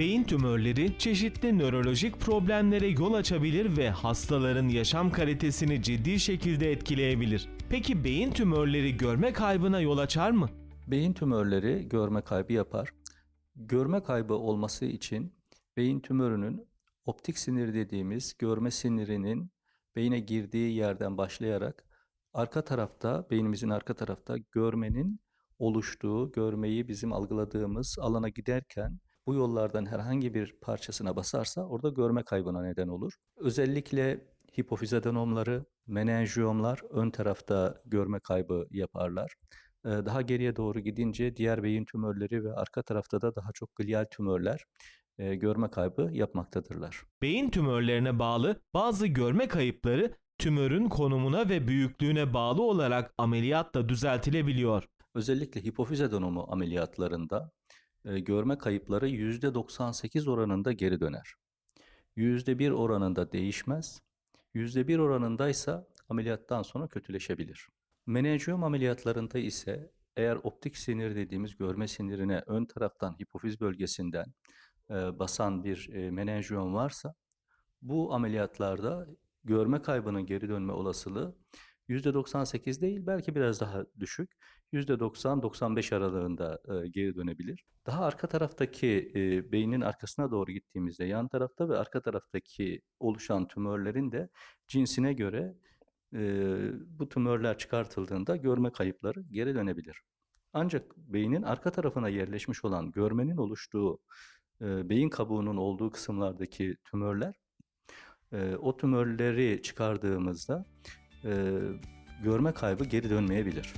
Beyin tümörleri çeşitli nörolojik problemlere yol açabilir ve hastaların yaşam kalitesini ciddi şekilde etkileyebilir. Peki beyin tümörleri görme kaybına yol açar mı? Beyin tümörleri görme kaybı yapar. Görme kaybı olması için beyin tümörünün optik sinir dediğimiz görme sinirinin beyine girdiği yerden başlayarak arka tarafta, beynimizin arka tarafta görmenin oluştuğu, görmeyi bizim algıladığımız alana giderken bu yollardan herhangi bir parçasına basarsa orada görme kaybına neden olur. Özellikle hipofiz adenomları, menenjiyomlar ön tarafta görme kaybı yaparlar. Ee, Daha geriye doğru gidince diğer beyin tümörleri ve arka tarafta da daha çok glial tümörler e, görme kaybı yapmaktadırlar. Beyin tümörlerine bağlı bazı görme kayıpları tümörün konumuna ve büyüklüğüne bağlı olarak ameliyatla düzeltilebiliyor. Özellikle hipofiz adenomu ameliyatlarında görme kayıpları %98 oranında geri döner. %1 oranında değişmez. %1 oranındaysa ameliyattan sonra kötüleşebilir. Menenjiyom ameliyatlarında ise eğer optik sinir dediğimiz görme sinirine ön taraftan hipofiz bölgesinden e, basan bir e, menenjiyom varsa bu ameliyatlarda görme kaybının geri dönme olasılığı %98 değil belki biraz daha düşük. %90-95 aralığında e, geri dönebilir. Daha arka taraftaki e, beynin arkasına doğru gittiğimizde yan tarafta ve arka taraftaki oluşan tümörlerin de cinsine göre e, bu tümörler çıkartıldığında görme kayıpları geri dönebilir. Ancak beynin arka tarafına yerleşmiş olan görmenin oluştuğu e, beyin kabuğunun olduğu kısımlardaki tümörler e, o tümörleri çıkardığımızda görme kaybı geri dönmeyebilir.